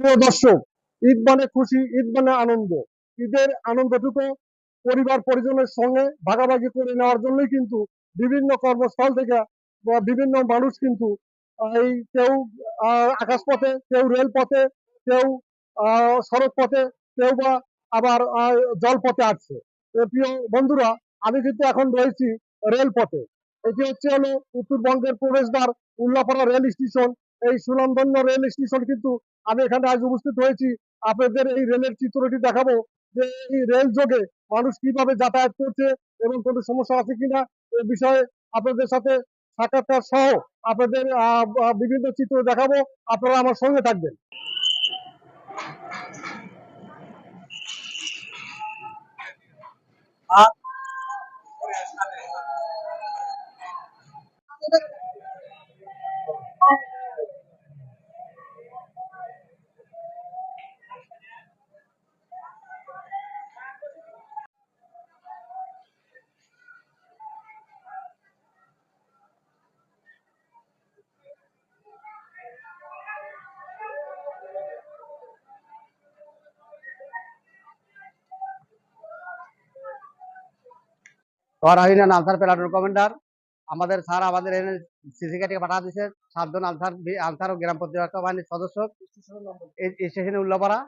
প্রিয় দর্শক, ঈদ মানে খুশি, ঈদ মানে আনন্দ। ঈদের আনন্দটুকু পরিবার পরিজনের সঙ্গে ভাগাভাগি করে নেওয়ার জন্যই কিন্তু বিভিন্ন কর্মস্থল থেকে বা বিভিন্ন মানুষ কিন্তু এই কেউ আকাশপথে, কেউ রেলপথে, কেউ সড়ক পথে কেউ বা আবার জলপথে আসছে। প্রিয় বন্ধুরা, আমি কিন্তু এখন রয়েছি রেলপথে। এটি হচ্ছে হলো উত্তরবঙ্গের প্রবেশদ্বার, উল্লাপাড়া রেল স্টেশন। এই সুনামধন্য রেল স্টেশন কিন্তু আমি এখানে আজ উপস্থিত হয়েছি। আপনাদের এই রেলের চিত্রটি দেখাবো যে এই রেল যোগে মানুষ কীভাবে যাতায়াত করছে এবং কোনো সমস্যা আছে কিনা এ বিষয়ে আপনাদের সাথে সাক্ষাৎকার সহ আপনাদের বিভিন্ন চিত্র দেখাবো। আপনারা আমার সঙ্গে থাকবেন। আর আনসার প্লাটুন কমান্ডার আমাদের স্যার আমাদের এখানে সিসি থেকে পাঠা দিছে, সাতজন আনসার আনসার ও গ্রাম প্রতিরক্ষা বাহিনীর সদস্য। স্টেশনে উল্লাপাড়া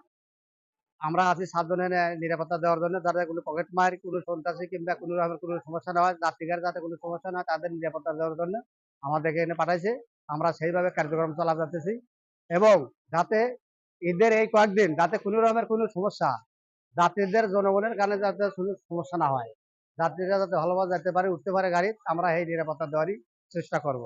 আমরা আছি সাতজন এখানে নিরাপত্তা দেওয়ার জন্য, যাতে কোনো পকেট মার, কোনো সন্ত্রাসী কিংবা কোনো রকমের কোনো সমস্যা না হয় যাত্রীদের যাতে কোনো সমস্যা না হয়, তাদের নিরাপত্তা দেওয়ার জন্য আমাদেরকে এখানে পাঠাইছে। আমরা সেইভাবে কার্যক্রম চালা যাচ্তেছি এবং যাতে ঈদের এই কয়েকদিন যাতে কোনো রকমের কোনো সমস্যা যাত্রীদের জনগণের কারণে যাতে সমস্যা না হয়। যাত্রীরা যাতে ভালোভাবে যেতে পারে উঠতে পারে গাড়ি আমরা এই নিরাপত্তা দেওয়ারই চেষ্টা করব।